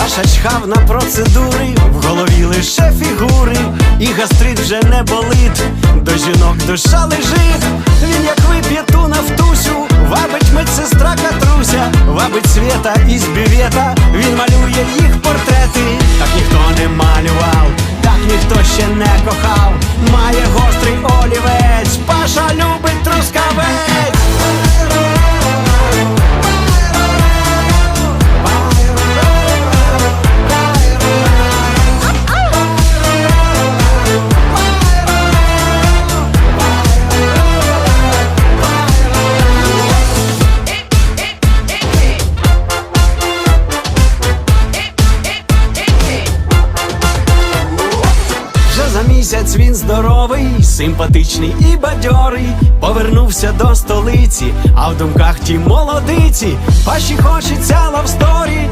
Паша чхав на процедури, в голові лише фігури, і гастрит вже не болить, до жінок душа лежить. Він як вип'є ту нафтусю, вабить медсестра Катруся, вабить свята із бівета, він малює їх портрети, так ніхто не малював, так ніхто ще не кохав, має гострий олівець, місяць він здоровий, симпатичний і бадьорий. Повернувся до столиці, а в думках ті молодиці. ваші хочеться лавсторі,